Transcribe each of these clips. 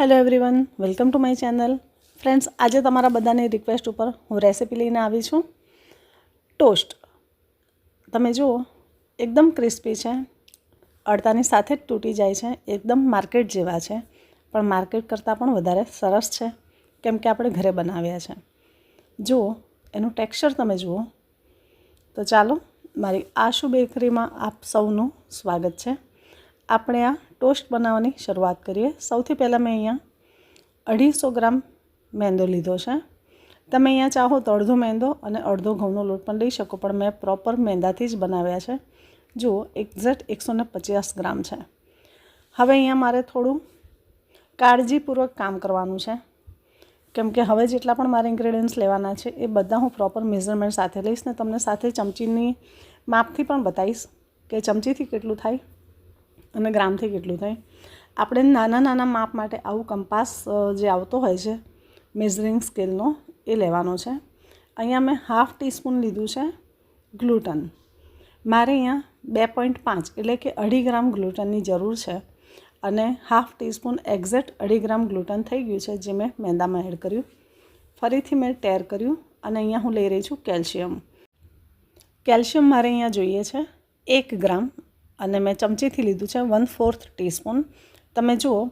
Hello everyone welcome to my channel friends આજે તમારા બધાની રિક્વેસ્ટ ઉપર હું રેસીપી લઈને આવી છું. ટોસ્ટ તમે જુઓ, એકદમ ક્રિસ્પી છે. અડતાની સાથે જ તૂટી જાય છે. એકદમ માર્કેટ જેવા છે. પણ માર્કેટ કરતાં પણ વધારે સરસ છે. કેમ કે આપણે ઘરે બનાવ્યા છે. જુઓ, એનું ટેક્સચર તમે જુઓ. તો ચાલો, મારી આશુ બેકરીમાં આપ સૌનું સ્વાગત છે. આપણે આ ટોસ્ટ બનાવવાની શરૂઆત કરીએ. સૌથી પહેલાં મેં અહીંયા અઢીસો ગ્રામ મેંદો લીધો છે. તમે અહીંયા ચાહો તો અડધો મેંદો અને અડધો ઘઉંનો લોટ પણ લઈ શકો, પણ મેં પ્રોપર મેંદાથી જ બનાવ્યા છે. જુઓ એક્ઝેક્ટ એકસો ને પચાસ ગ્રામ છે. હવે અહીંયા મારે થોડું કાળજીપૂર્વક કામ કરવાનું છે. કેમ કે હવે જેટલા પણ મારે ઇન્ગ્રેડિયન્ટ્સ લેવાના છે, એ બધા હું પ્રોપર મેઝરમેન્ટ સાથે લઈશ ને તમને સાથે ચમચીની માપથી પણ બતાવીશ કે ચમચીથી કેટલું થાય. અને ગ્રામથી કેટલું થાય. આપણે નાના નાના માપ માટે આવું કંપાસ જે આવતો હોય છે મેઝરિંગ સ્કેલનો એ લેવાનો છે. અહીંયા મેં હાફ ટીસ્પૂન લીધું છે ગ્લુટન મારે અહીંયા બે પોઈન્ટ પાંચ એટલે કે અઢી ગ્રામ ગ્લુટનની જરૂર છે અને હાફ ટીસ્પૂન એક્ઝેક્ટ અઢી ગ્રામ ગ્લુટન થઈ ગયું છે, જે મેં મેંદામાં એડ કર્યું. ફરીથી મેં ટેર કર્યું અને અહીંયા હું લઈ રહી છું કેલ્શિયમ. કેલ્શિયમ મારે અહીંયા જોઈએ છે એક ગ્રામ અને મેં ચમચીથી લીધું છે વન ફોર્થ ટીસ્પૂન. તમે જુઓ,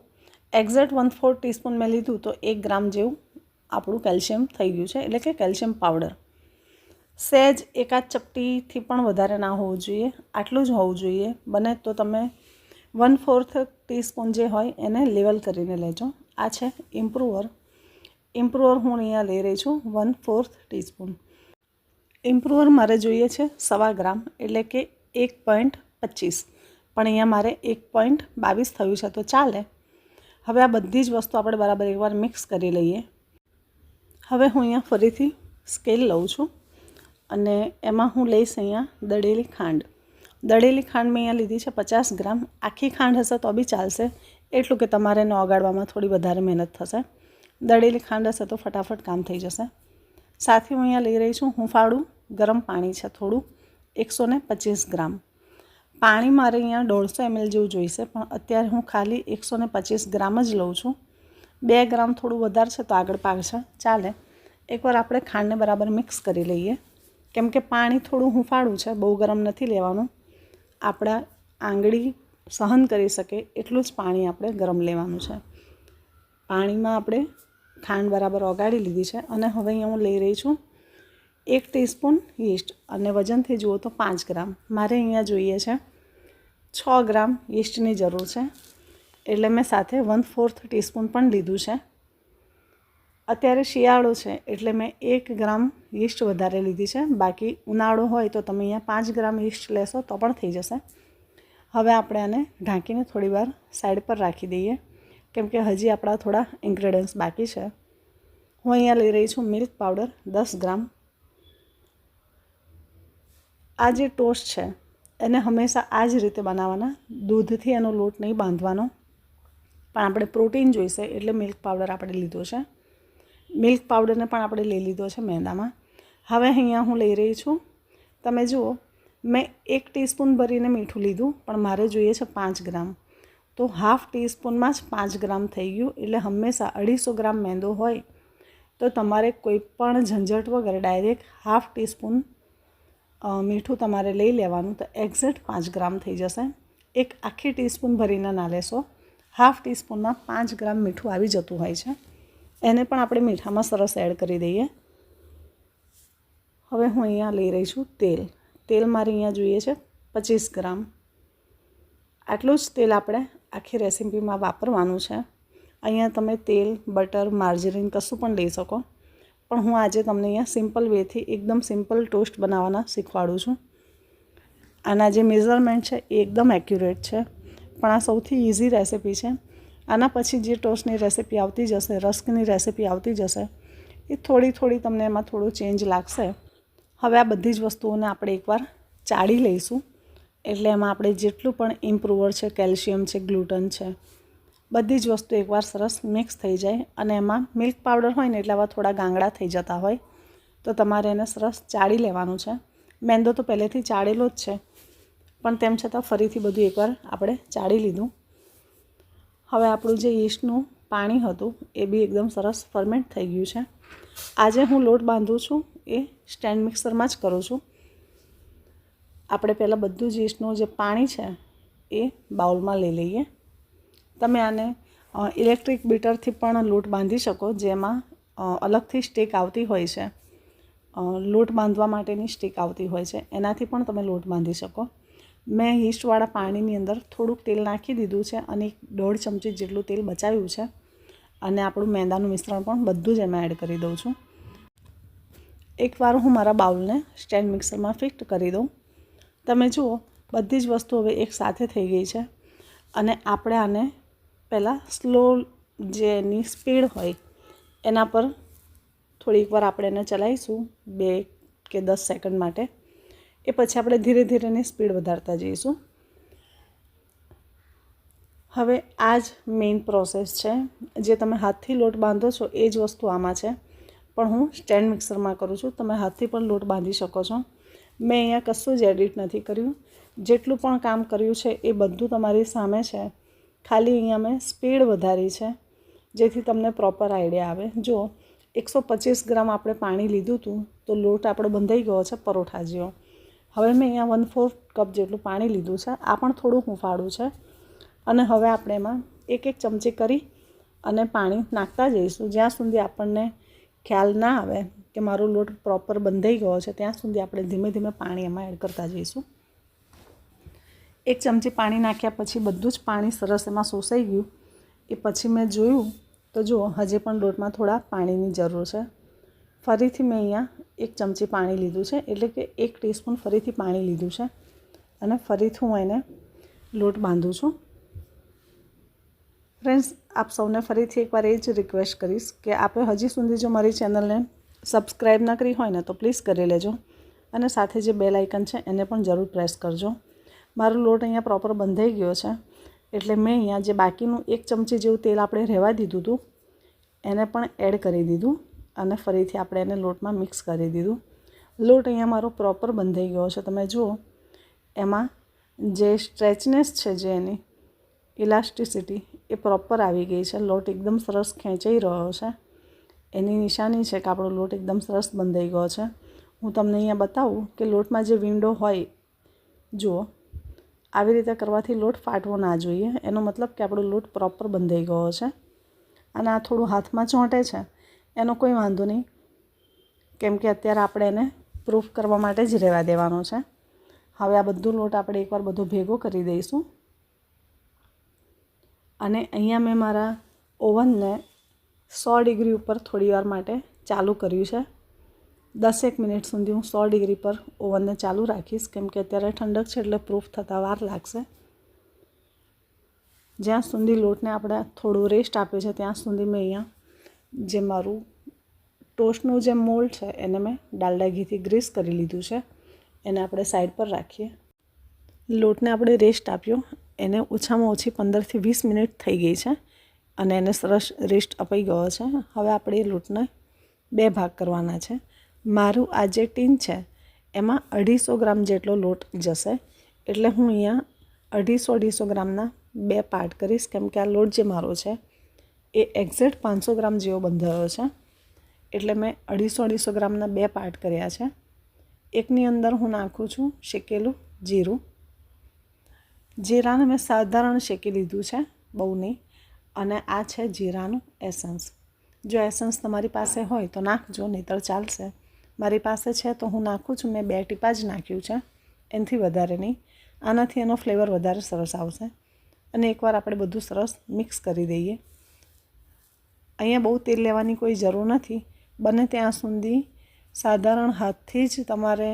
એક્ઝેક્ટ વન ફોર્થ ટીસ્પૂન મેં લીધું તો એક ગ્રામ જેવું આપણું કેલ્શિયમ થઈ ગયું છે, એટલે કે કેલ્શિયમ પાવડર. સહેજ એકાદ ચપટીથી પણ વધારે ના હોવું જોઈએ, આટલું જ હોવું જોઈએ. બને તો તમે વન ફોર્થ ટીસ્પૂન જે હોય એને લેવલ કરીને લેજો. આ છે ઇમ્પ્રુવર. ઇમ્પ્રુવર હું અહીંયા લઈ રહી છું વન ફોર્થ ટીસ્પૂન. ઇમ્પ્રુવર મારે જોઈએ છે સવા ગ્રામ, એટલે કે એક પોઈન્ટ પચીસ. પણ અહીંયા મારે એક પોઈન્ટ બાવીસ થયું છે, તો ચાલે. હવે આ બધી જ વસ્તુ આપણે બરાબર એકવાર મિક્સ કરી લઈએ. હવે હું અહીંયા ફરીથી સ્કેલ લઉં છું અને એમાં હું લઈશ અહીંયા દળેલી ખાંડ. દળેલી ખાંડ મેં અહીંયા લીધી છે પચાસ ગ્રામ. આખી ખાંડ હશે તો બી ચાલશે. એટલું કે તમારે એને ઓગાળવામાં થોડી વધારે મહેનત થશે. દળેલી ખાંડ હશે તો ફટાફટ કામ થઈ જશે. સાથે હું અહીંયા લઈ રહી છું હુંફાળું, ગરમ પાણી છે થોડું, એકસો પચીસ ગ્રામ. પાણી મારે અહીંયા દોઢસો એમએલ જેવું જોઈશે, પણ અત્યારે હું ખાલી એકસો પચીસ ગ્રામ જ લઉં છું. બે ગ્રામ થોડું વધારે છે તો આગળ પાછળ ચાલે. એકવાર આપણે ખાંડને બરાબર મિક્સ કરી લઈએ. કેમ કે પાણી થોડું હુંફાળું છે, બહુ ગરમ નથી લેવાનું. આપણા આંગળી સહન કરી શકે એટલું જ પાણી આપણે ગરમ લેવાનું છે. પાણીમાં આપણે ખાંડ બરાબર ઓગાળી લીધી છે અને હવે અહીંયા હું લઈ રહી છું એક ટીસ્પૂન યીસ્ટ અને વજનથી જુઓ તો પાંચ ગ્રામ. મારે અહીંયા જોઈએ છે છ ગ્રામ યીસ્ટની જરૂર છે. એટલે મેં સાથે વન ફોર્થ ટીસ્પૂન પણ લીધું છે. અત્યારે શિયાળો છે, એટલે મેં એક ગ્રામ યીસ્ટ વધારે લીધી છે. બાકી ઉનાળો હોય તો તમે અહીંયા પાંચ ગ્રામ યીસ્ટ લેશો તો પણ થઈ જશે. હવે આપણે આને ઢાંકીને થોડી વાર સાઈડ પર રાખી દઈએ. કેમ કે હજી આપણા થોડા ઇન્ગ્રેડિયન્ટ્સ બાકી છે. હું અહીંયા લઈ રહી છું મિલ્ક પાવડર દસ ગ્રામ. આ જે ટોસ્ટ છે એને હંમેશા આ જ રીતે બનાવવાના. દૂધથી એનો લોટ નહીં બાંધવાનો. પણ આપણે પ્રોટીન જોઈશે એટલે મિલ્ક પાવડર આપણે લીધો છે. મિલ્ક પાવડરને પણ આપણે લઈ લીધો છે મેંદામાં. હવે અહીંયા હું લઈ રહી છું. તમે જુઓ, મેં એક ટીસ્પૂન ભરીને મીઠું લીધું, પણ મારે જોઈએ છે પાંચ ગ્રામ. તો હાફ ટીસ્પૂનમાં જ પાંચ ગ્રામ થઈ ગયું, એટલે હંમેશા અઢીસો ગ્રામ મેંદો હોય. તો તમારે કોઈ પણ ઝંઝટ વગર ડાયરેક્ટ હાફ ટીસ્પૂન મીઠું તમારે લઈ લેવાનું તો એક્ઝેક્ટ પાંચ ગ્રામ થઈ જશે. એક આખી ટીસ્પૂન ભરીને ના લેશો. હાફ ટીસ્પૂનમાં પાંચ ગ્રામ મીઠું આવી જતું હોય છે. એને પણ આપણે મીઠામાં સરસ એડ કરી દઈએ. હવે હું અહીંયા લઈ રહી છું તેલ. તેલ મારે અહીંયા જોઈએ છે પચીસ ગ્રામ. આટલું જ તેલ આપણે આખી રેસીપીમાં વાપરવાનું છે. અહીંયા તમે તેલ બટર માર્જરીન કશું પણ લઈ શકો. પણ હું આજે તમને અહીંયા સિમ્પલ વેથી એકદમ સિમ્પલ ટોસ્ટ બનાવવાના શીખવાડું છું. આના જે મેઝરમેન્ટ છે એ એકદમ એક્યુરેટ છે. પણ આ સૌથી ઇઝી રેસિપી છે. આના પછી જે ટોસ્ટની રેસિપી આવતી જશે રસ્કની રેસિપી આવતી જશે, એ થોડી થોડી તમને એમાં થોડું ચેન્જ લાગશે. હવે આ બધી જ વસ્તુઓને આપણે એકવાર ચાળી લઈશું. એટલે એમાં આપણે જેટલું પણ ઇમ્પ્રુવર છે કેલ્શિયમ છે ગ્લુટન છે બધી જ વસ્તુ એકવાર સરસ મિક્સ થઈ જાય અને એમાં મિલ્ક પાવડર હોય ને એટલે આવા થોડા ગાંગડા થઈ જતા હોય, તો તમારે એને સરસ ચાળી લેવાનું છે. મેંદો તો પહેલેથી ચાળેલો જ છે, પણ તેમ છતાં ફરીથી બધું એકવાર આપણે ચાળી લીધું. હવે આપણું જે ઈસ્ટનું પાણી હતું, એ બી એકદમ સરસ ફર્મેન્ટ થઈ ગયું છે. આજે હું લોટ બાંધું છું, એ સ્ટેન્ડ મિક્સરમાં જ કરું છું. આપણે પહેલાં બધું જ ઈસ્ટનું જે પાણી છે, એ બાઉલમાં લઈ લઈએ. તમે આને ઇલેક્ટ્રિક બીટરથી પણ લોટ બાંધી શકો, જેમાં અલગથી સ્ટીક આવતી હોય છે. લોટ બાંધવા માટેની સ્ટીક આવતી હોય છે. એનાથી પણ તમે લોટ બાંધી શકો. મેં ઈસ્ટવાળા પાણીની અંદર થોડુંક તેલ નાખી દીધું છે અને એક દોઢ ચમચી જેટલું તેલ બચાવ્યું છે. અને આપણું મેંદાનું મિશ્રણ પણ બધું જ એમાં એડ કરી દઉં છું. એકવાર હું મારા બાઉલને સ્ટેન્ડ મિક્સરમાં ફિક્ટ કરી દઉં. તમે જુઓ, બધી જ વસ્તુ હવે એક સાથે થઈ ગઈ છે. અને આપણે આને પહેલાં સ્લો જે એની સ્પીડ હોય, એના પર થોડીક વાર આપણે એને ચલાવીશું, બે કે દસ સેકન્ડ માટે. એ પછી આપણે ધીરે ધીરે એની સ્પીડ વધારતા જઈશું. હવે આ જ મેઇન પ્રોસેસ છે. જે તમે હાથથી લોટ બાંધો છો, એ જ વસ્તુ આમાં છે. પણ હું સ્ટેન્ડ મિક્સરમાં કરું છું. તમે હાથથી પણ લોટ બાંધી શકો છો. મેં અહીંયા કશું જ એડિટ નથી કર્યું. જેટલું પણ કામ કર્યું છે, એ બધું તમારી સામે છે. ખાલી અહીંયા મેં સ્પીડ વધારી છે, જેથી તમને પ્રોપર આઈડિયા આવે. જો એકસો પચીસ ગ્રામ આપણે પાણી લીધું હતું, તો લોટ આપણો બંધાઈ ગયો છે પરોઠા જેવો. હવે મેં અહીંયા વન ફોર્થ કપ જેટલું પાણી લીધું છે. આ પણ થોડું હુંફાળું છે. અને હવે આપણે એમાં એક એક ચમચી કરી અને પાણી નાખતા જઈશું. જ્યાં સુધી આપણને ખ્યાલ ના આવે કે મારો લોટ પ્રોપર બંધાઈ ગયો છે, ત્યાં સુધી આપણે ધીમે ધીમે પાણી એમાં એડ કરતા જઈશું. એક ચમચી પાણી નાખ્યા પછી બધું જ પાણી સરસ એમાં શોષાઈ ગયું. એ પછી મેં જોયું તો જુઓ, હજી પણ લોટમાં થોડા પાણીની જરૂર છે. ફરીથી મેં અહીંયા એક ચમચી પાણી લીધું છે, એટલે કે એક ટીસ્પૂન ફરીથી પાણી લીધું છે. અને ફરીથી હું એને લોટ બાંધું છું. ફ્રેન્ડ્સ, આપ સૌને ફરીથી એકવાર એ જ રિક્વેસ્ટ કરીશ કે આપે હજી સુધી જો મારી ચેનલને સબસ્ક્રાઈબ ન કરી હોય ને તો પ્લીઝ કરી લેજો. અને સાથે જે બેલ આઇકન છે એને પણ જરૂર પ્રેસ કરજો. મારો લોટ અહીંયા પ્રોપર બંધાઈ ગયો છે. એટલે મેં અહીંયા જે બાકીનું એક ચમચી જેવું તેલ આપણે રહેવા દીધું હતું, એને પણ એડ કરી દીધું અને ફરીથી આપણે એને લોટમાં મિક્સ કરી દીધું. લોટ અહીંયા મારો પ્રોપર બંધાઈ ગયો છે. તમે જુઓ, એમાં જે સ્ટ્રેચનેસ છે જે એની ઇલાસ્ટિસિટી એ પ્રોપર આવી ગઈ છે. લોટ એકદમ સરસ ખેંચાઈ રહ્યો છે. એની નિશાની છે કે આપણો લોટ એકદમ સરસ બંધાઈ ગયો છે. હું તમને અહીંયા બતાવું કે લોટમાં જે વિન્ડો હોય, જુઓ આવી રીતે કરવાથી લોટ ફાટવો ના જોઈએ. એનો મતલબ કે આપણો લોટ પ્રોપર બંધાઈ ગયો છે. અને આ થોડું હાથમાં ચોંટે છે. એનો કોઈ વાંધો નહીં. કેમ કે અત્યારે આપણે એને પ્રૂફ કરવા માટે જ રહેવા દેવાનો છે. હવે આ બધું લોટ આપણે એકવાર બધો ભેગો કરી દઈશું. અને અહીંયા મેં મારા ઓવનને સો ડિગ્રી ઉપર થોડી વાર માટે ચાલુ કર્યું છે. દસેક મિનિટ સુધી હું સો ડિગ્રી પર ઓવનને ચાલુ રાખીશ, કેમ કે અત્યારે ઠંડક છે એટલે પ્રૂફ થતાં વાર લાગશે. જ્યાં સુધી લોટને આપણે થોડું રેસ્ટ આપ્યો છે, ત્યાં સુધી મેં અહીંયા જે મારું ટોસ્ટનું જે મોલ્ડ છે, એને મેં ડાલડા ઘીથી ગ્રીસ કરી લીધું છે. એને આપણે સાઈડ પર રાખીએ. લોટને આપણે રેસ્ટ આપ્યો. એને ઓછામાં ઓછી પંદરથી વીસ મિનિટ થઈ ગઈ છે અને એને સરસ રેસ્ટ અપાઈ ગયો છે. હવે આપણે એ લોટને બે ભાગ કરવાના છે. મારું આ જે ટીન છે, એમાં અઢીસો ગ્રામ જેટલો લોટ જશે. એટલે હું અહીંયા અઢીસો અઢીસો ગ્રામના બે પાર્ટ કરીશ, કેમ કે આ લોટ જે મારો છે, એ એક્ઝેક્ટ પાંચસો ગ્રામ જેવો બંધાયો છે. એટલે મેં અઢીસો અઢીસો ગ્રામના બે પાર્ટ કર્યા છે. એકની અંદર હું નાખું છું શેકેલું જીરું. જીરાને મેં સાધારણ શેકી લીધું છે બહુ નહીં અને આ છે જીરાનું એસન્સ. જો એસન્સ તમારી પાસે હોય તો નાખજો, નહીંતર ચાલશે. મારી પાસે છે તો હું નાખું છું, મેં બે ટીપા જ નાખ્યું છે. એનાથી વધારે નહીં. આનાથી એનો ફ્લેવર વધારે સરસ આવશે. અને એકવાર આપણે બધું સરસ મિક્સ કરી દઈએ. અહીંયા બહુ તેલ લેવાની કોઈ જરૂર નથી. બને ત્યાં સુધી સાધારણ હાથથી જ તમારે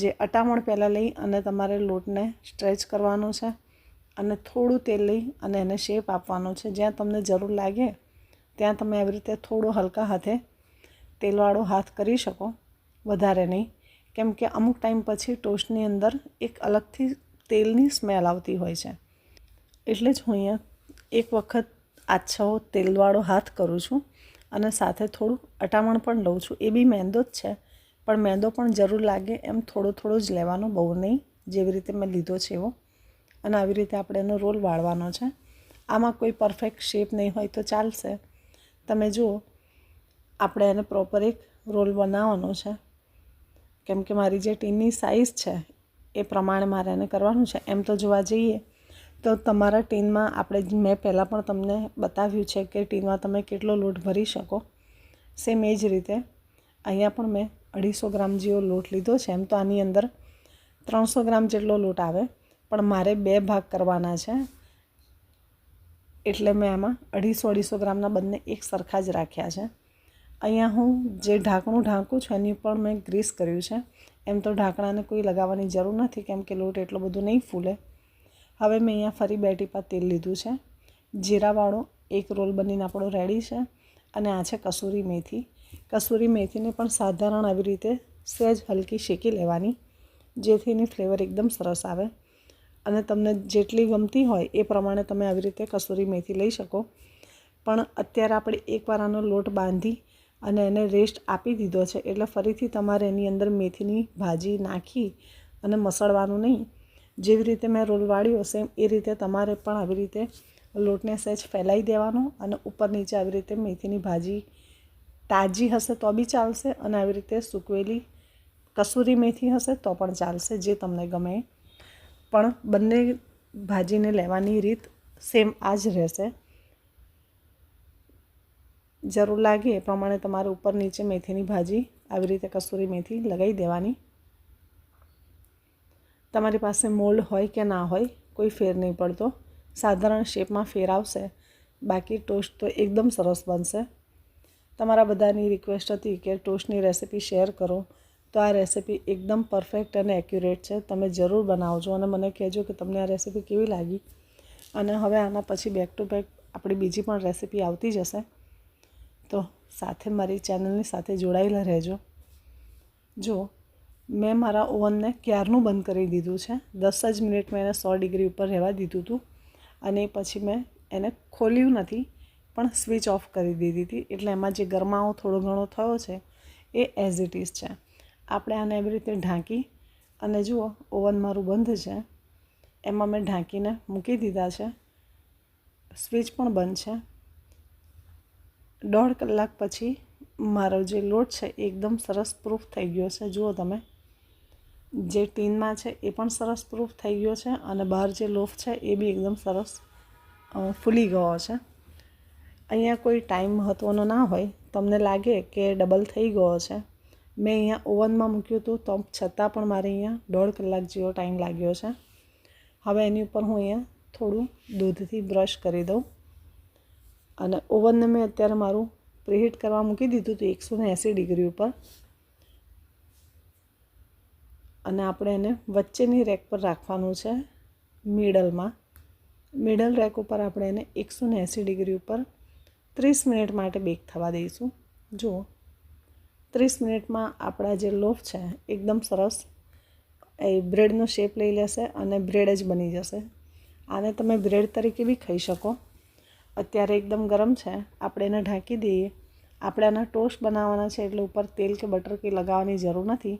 જે અટામણ પહેલાં લઈ અને તમારે લોટને સ્ટ્રેચ કરવાનો છે અને થોડું તેલ લઈ અને એને શેપ આપવાનો છે. જ્યાં તમને જરૂર લાગે, ત્યાં તમે આવી રીતે થોડો હલકા હાથે તેલવાળો હાથ કરી શકો, વધારે નહીં. કેમ કે અમુક ટાઈમ પછી ટોસ્ટની અંદર એક અલગથી તેલની સ્મેલ આવતી હોય છે. એટલે જ હું અહીંયા એક વખત આછો તેલવાળો હાથ કરું છું અને સાથે થોડું અટામણ પણ લઉં છું. એ બી મેંદો જ છે, પણ મેંદો પણ જરૂર લાગે એમ થોડો થોડો જ લેવાનો, બહુ નહીં, જેવી રીતે મેં લીધો છે એવો. અને આવી રીતે આપણે એનો રોલ વાળવાનો છે. આમાં કોઈ પરફેક્ટ શેપ નહીં હોય તો ચાલશે. તમે જુઓ આપણે એને પ્રોપર એક રોલ બનાવવાનો છે. કેમ કે મારી જે ટીનની સાઇઝ છે, એ પ્રમાણે મારે એને કરવાનું છે. એમ તો જોવા જઈએ, તો તમારા ટીનમાં આપણે મેં પહેલાં પણ તમને બતાવ્યું છે કે ટીનમાં તમે કેટલો લોટ ભરી શકો. સેમ એ જ રીતે, અહીંયા પણ મેં અઢીસો ગ્રામ જેવો લોટ લીધો છે. એમ તો આની અંદર ત્રણસો ગ્રામ જેટલો લોટ આવે, પણ મારે બે ભાગ કરવાના છે. એટલે મેં આમાં અઢીસો અઢીસો ગ્રામના બંને એક સરખા જ રાખ્યા છે. અહીંયા હું જે ઢાંકણું ઢાંકું છું એની પણ મેં ગ્રીસ કર્યું છે. એમ તો ઢાંકણાને કોઈ લગાવવાની જરૂર નથી કેમ કે લોટ એટલો બધો નહીં ફૂલે. હવે મેં અહીંયા ફરી બે ટીપા તેલ લીધું છે. જીરાવાળો એક રોલ બનીને આપણો રેડી છે અને આ છે કસૂરી મેથી. કસૂરી મેથીને પણ સાધારણ આવી રીતે સહેજ હલકી શેકી લેવાની, જેથી એની ફ્લેવર એકદમ સરસ આવે. અને તમને જેટલી ગમતી હોય એ પ્રમાણે તમે આવી રીતે કસૂરી મેથી લઈ શકો. પણ અત્યારે આપણે એકવાર આનો લોટ બાંધી અને એને રેસ્ટ આપી દીધો છે. એટલે ફરીથી તમારે એની અંદર મેથીની ભાજી નાખી અને મસળવાનું નહીં. જેવી રીતે મેં રોલ વાળ્યો સેમ એ રીતે તમારે પણ આવી રીતે લોટને સહેજ ફેલાઈ દેવાનો અને ઉપર નીચે આવી રીતે મેથીની ભાજી તાજી હશે તો બી ચાલશે અને આવી રીતે સૂકવેલી કસૂરી મેથી હશે તો પણ ચાલશે, જે તમને ગમે. પણ બંને ભાજીને લેવાની રીત સેમ આ જ રહેશે. જરૂર લાગે એ પ્રમાણે તમારે ઉપર નીચે મેથીની ભાજી આવી રીતે કસૂરી મેથી લગાવી દેવાની. તમારી પાસે મોલ્ડ હોય કે ના હોય, કોઈ ફેર નહીં પડતો. સાધારણ શેપમાં ફેર આવશે. બાકી ટોસ્ટ તો એકદમ સરસ બનશે. તમારા બધાની રિક્વેસ્ટ હતી કે ટોસ્ટની રેસિપી શેર કરો. તો આ રેસિપી એકદમ પરફેક્ટ અને એક્યુરેટ છે. તમે જરૂર બનાવજો અને મને કહેજો કે તમને આ રેસિપી કેવી લાગી. અને હવે આના પછી બેક ટુ બેક આપણી બીજી પણ રેસિપી આવતી જશે. તો સાથે મારી ચેનલની સાથે જોડાયેલા રહેજો. જો, મેં મારા ઓવનને ક્યારનું બંધ કરી દીધું છે? દસ જ મિનિટ મેં એને સો ડિગ્રી ઉપર રહેવા દીધું હતું અને પછી મેં એને ખોલ્યું નથી, પણ સ્વિચ ઓફ કરી દીધી હતી. એટલે એમાં જે ગરમાવો થોડો ઘણો થયો છે, એ એઝ ઇટ ઇઝ છે. આપણે આને એવી રીતે ઢાંકી અને જુઓ, ઓવન મારું બંધ છે. એમાં મેં ઢાંકીને મૂકી દીધા છે. સ્વિચ પણ બંધ છે. દોઢ કલાક પછી મારો જે લોટ છે એકદમ સરસ પ્રૂફ થઈ ગયો છે. જુઓ તમે, જે ટીનમાં છે એ પણ સરસ પ્રૂફ થઈ ગયો છે અને બહાર જે લોફ છે એ બી એકદમ સરસ ફૂલી ગયો છે. અહીંયા કોઈ ટાઈમ મહત્ત્વનો ના હોય. તમને લાગે કે ડબલ થઈ ગયો છે. મેં અહીંયા ઓવનમાં મૂક્યું હતું, તો છતાં પણ મારે અહીંયા દોઢ કલાક જેવો ટાઈમ લાગ્યો છે. હવે એની ઉપર હું અહીંયા થોડું દૂધથી બ્રશ કરી દઉં. અને ઓવનને મેં અત્યારે મારું પ્રિહીટ કરવા મૂકી દીધું હતું એકસો ને એંસી ડિગ્રી ઉપર. અને આપણે એને વચ્ચેની રેક પર રાખવાનું છે મિડલમાં. મિડલ રેક ઉપર આપણે એને એકસો ને એંસી ડિગ્રી ઉપર ત્રીસ મિનિટ માટે બેક થવા દઈશું. જુઓ, ત્રીસ મિનિટમાં આપણા જે લોફ છે એકદમ સરસ. એ બ્રેડનો શેપ લઈ લેશે અને બ્રેડ જ બની જશે. આને તમે બ્રેડ તરીકે બી ખાઈ શકો. અત્યારે એકદમ ગરમ છે. આપણે એને ઢાંકી દઈએ. આપણે આના ટોસ્ટ બનાવવાના છે એટલે ઉપર તેલ કે બટર કે લગાવવાની જરૂર નથી.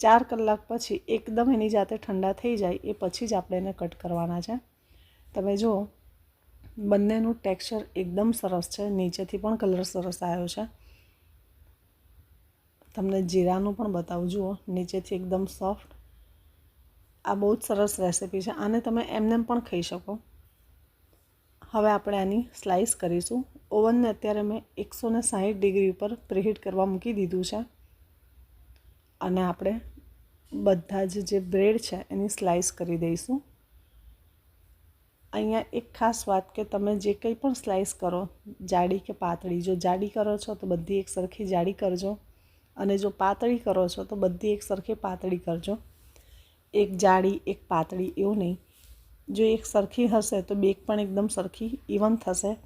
ચાર કલાક પછી એકદમ એની જાતે ઠંડા થઈ જાય એ પછી જ આપણે એને કટ કરવાના છે. તમે જુઓ, બંનેનું ટેક્સચર એકદમ સરસ છે. નીચેથી પણ કલર સરસ આવ્યો છે. તમને જીરાનું પણ બતાવું. જુઓ, નીચેથી એકદમ સોફ્ટ. આ બહુ જ સરસ રેસિપી છે. આને તમે એમને પણ ખાઈ શકો. હવે આપણે આની સ્લાઇસ કરીશું. ઓવનને અત્યારે મેં એકસો ને સાહીઠ ડિગ્રી ઉપર પ્રિહીટ કરવા મૂકી દીધું છે. અને આપણે બધા જ જે બ્રેડ છે એની સ્લાઇસ કરી દઈશું. અહીંયા એક ખાસ વાત કે તમે જે કંઈ પણ સ્લાઇસ કરો, જાડી કે પાતળી, જો જાડી કરો છો તો બધી એક સરખી જાડી કરજો. અને જો પાતળી કરો છો તો બધી એક સરખી પાતળી કરજો. એક જાડી, એક પાતળી એવું નહીં. જો એક સરખી હશે તો બેક પણ એકદમ સરખી ઇવન થશે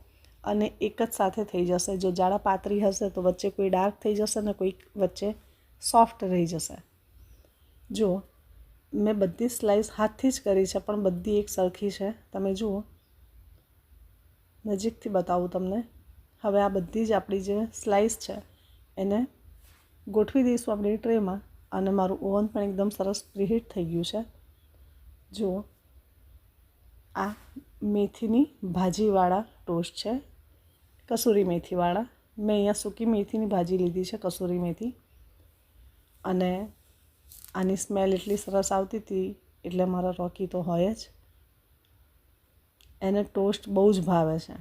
અને એક જ સાથે થઈ જશે. જો જાડા પાતળી હશે તો વચ્ચે કોઈ ડાર્ક થઈ જશે ને કોઈ વચ્ચે સોફ્ટ રહી જશે. જુઓ મેં બધી સ્લાઇસ હાથથી જ કરી છે, પણ બધી એક સરખી છે. તમે જુઓ. નજીકથી બતાવું તમને. હવે આ બધી જ આપણી જે સ્લાઇસ છે, એને ગોઠવી દઈશું આપણી ટ્રેમાં અને મારું ઓવન પણ એકદમ સરસ પ્રીહીટ થઈ ગયું છે. જુઓ. આ મેથીની ભાજીવાળા ટોસ્ટ છે, કસૂરી મેથીવાળા. મેં અહીંયા સૂકી મેથીની ભાજી લીધી છે, કસૂરી મેથી. અને આની સ્મેલ એટલી સરસ આવતી હતી, એટલે મારા રોકી તો હોય જ. એને ટોસ્ટ બહુ જ ભાવે છે.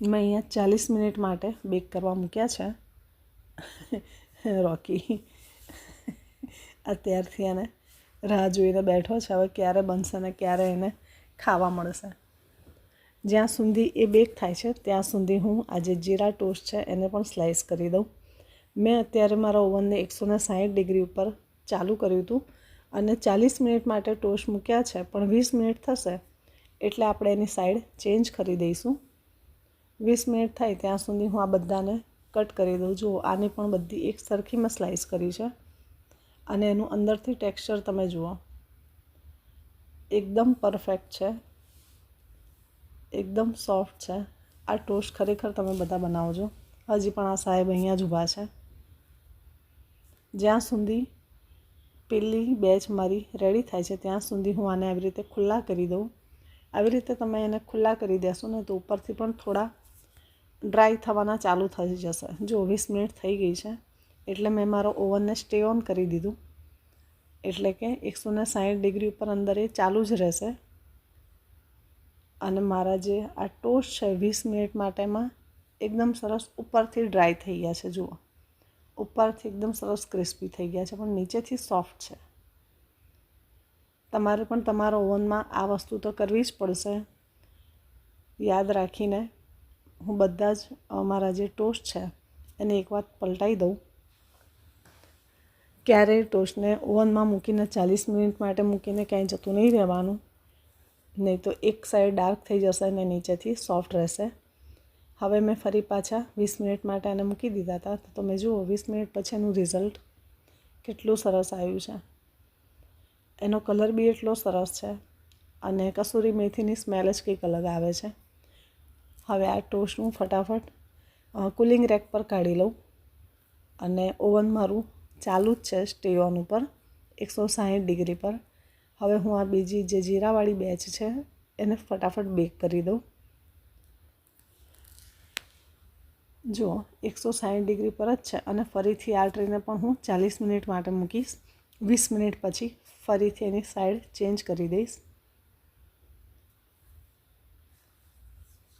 મેં અહીંયા ચાલીસ મિનિટ માટે બેક કરવા મૂક્યા છે. રોકી અત્યારથી એને રાહ જોઈને બેઠો છે, હવે ક્યારે બનશે ને ક્યારે એને ખાવા મળશે. જ્યાં સુધી એ બેક થાય છે, ત્યાં સુધી હું આજે જીરા ટોસ્ટ છે, એને પણ સ્લાઇસ કરી દઉં. મેં અત્યારે મારા ઓવનને એકસો ને સાઠ ડિગ્રી ઉપર ચાલુ કર્યું હતું અને ચાલીસ મિનિટ માટે ટોસ્ટ મૂક્યા છે, પણ વીસ મિનિટ થશે એટલે આપણે એની સાઈડ ચેન્જ કરી દઈશું. વીસ મિનિટ થાય ત્યાં સુધી હું આ બધાને કટ કરી દઉં. જુઓ, આને પણ બધી એક સરખી મેં સ્લાઇસ કરી છે અને એનું અંદરથી ટેક્સચર તમે જુઓ. એકદમ પરફેક્ટ છે. એકદમ સોફ્ટ છે. આ ટોસ્ટ ખરેખર તમે બધા બનાવજો. હજી પણ આ સાહેબ અહીંયા જ ઊભા છે. જ્યાં સુધી પેલી બેચ મારી રેડી થાય છે, ત્યાં સુધી હું આને આવી રીતે ખુલ્લા કરી દઉં. આવી રીતે તમે એને ખુલ્લા કરી દેશો ને તો ઉપરથી પણ થોડા ડ્રાય થવાના ચાલુ થઈ જશે. જો વીસ મિનિટ થઈ ગઈ છે, એટલે મેં મારો ઓવનને સ્ટે ઓન કરી દીધું. એટલે કે એકસો ને સાઠ ડિગ્રી ઉપર અંદર એ ચાલુ જ રહેશે. અને મારા જે આ ટોસ્ટ છે વીસ મિનિટ માટેમાં એકદમ સરસ ઉપરથી ડ્રાય થઈ ગયા છે, જુઓ. ઉપરથી એકદમ સરસ ક્રિસ્પી થઈ ગયા છે, પણ નીચેથી સોફ્ટ છે. તમારે પણ તમારા ઓવનમાં આ વસ્તુ તો કરવી જ પડશે. યાદ રાખીને હું બધા જ મારા જે ટોસ્ટ છે, એને એક વાત પલટાઈ દઉં. ક્યારેય ટોસ્ટને ઓવનમાં મૂકીને ચાલીસ મિનિટ માટે મૂકીને ક્યાંય જતું નહીં રહેવાનું. નહીં તો એક સાઈડ ડાર્ક થઈ જશે અને નીચેથી સોફ્ટ રહેશે. હવે મેં ફરી પાછા વીસ મિનિટ માટે એને મૂકી દીધા હતા. તો તમે જુઓ, વીસ મિનિટ પછી એનું રિઝલ્ટ કેટલું સરસ આવ્યું છે. એનો કલર બી એટલો સરસ છે અને કસૂરી મેથીની સ્મેલ જ કંઈક અલગ આવે છે. હવે આ ટોસ્ટ હું ફટાફટ કુલિંગ રેક પર કાઢી લઉં અને ઓવન મારું ચાલુ જ છે સ્ટે ઓન ઉપર, એકસો સાહીઠ ડિગ્રી પર. હવે હું આ બીજી જે જીરાવાળી બેચ છે એને ફટાફટ બેક કરી દઉં. જુઓ, એકસો સાહીઠ ડિગ્રી પર જ છે અને ફરીથી આ ટ્રેને પણ હું ચાલીસ મિનિટ માટે મૂકીશ. વીસ મિનિટ પછી ફરીથી એની સાઈડ ચેન્જ કરી દઈશ.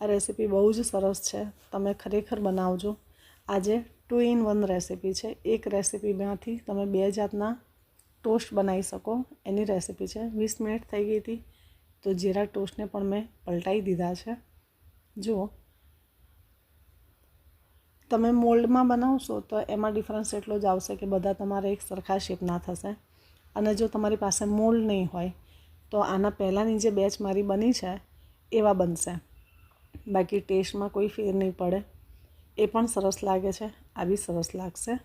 આ રેસીપી બહુ જ સરસ છે. તમે ખરેખર બનાવજો. આજે ટુ ઇન વન રેસીપી છે. એક રેસીપીમાંથી તમે બે જાતના ટોસ્ટ બનાવી શકો. એની રેસીપી છે. વીસ મિનિટ થઈ ગઈ હતી. તો જીરા ટોસ્ટને પણ મેં પલટાઈ દીધા છે. જુઓ. તમે મોલ્ડમાં બનાવશો તો એમાં ડિફરન્સ એટલો જ આવશે કે બધા તમારે એક સરખા શેપના થશે. અને જો તમારી પાસે મોલ્ડ નહીં હોય, તો આના પહેલાંની જે બેચ મારી બની છે, એવા બનશે. બાકી ટેસ્ટમાં કોઈ ફેર નહીં પડે. એ પણ સરસ લાગે છે. આ બી સરસ લાગશે.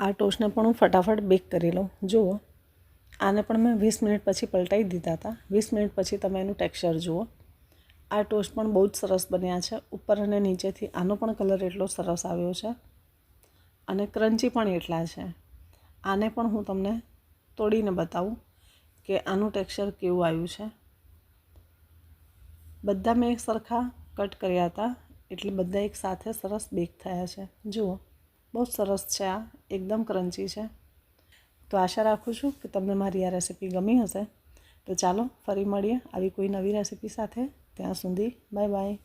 આ ટોસ્ટને પણ હું ફટાફટ બેક કરી લઉં. જુઓ, આને પણ મેં વીસ મિનિટ પછી પલટાઈ દીધા હતા. વીસ મિનિટ પછી તમે એનું ટેક્સચર જુઓ. આ ટોસ્ટ પણ બહુ જ સરસ બન્યા છે. ઉપર અને નીચેથી આનો પણ કલર એટલો સરસ આવ્યો છે અને ક્રન્ચી પણ એટલા છે. આને પણ હું તમને તોડીને બતાવું કે આનું ટેક્સચર કેવું આવ્યું છે. બધા મેં એક સરખા કટ કર્યા હતા. એટલે બધા એક સાથે સરસ બેક થયા છે. જુઓ, બહુ સરસ છે આ. એકદમ ક્રન્ચી છે. તો આશા રાખું છું કે તમને મારી આ રેસીપી ગમી હશે. તો ચાલો, ફરી મળીએ આવી કોઈ નવી રેસીપી સાથે. ત્યાં સુધી બાય બાય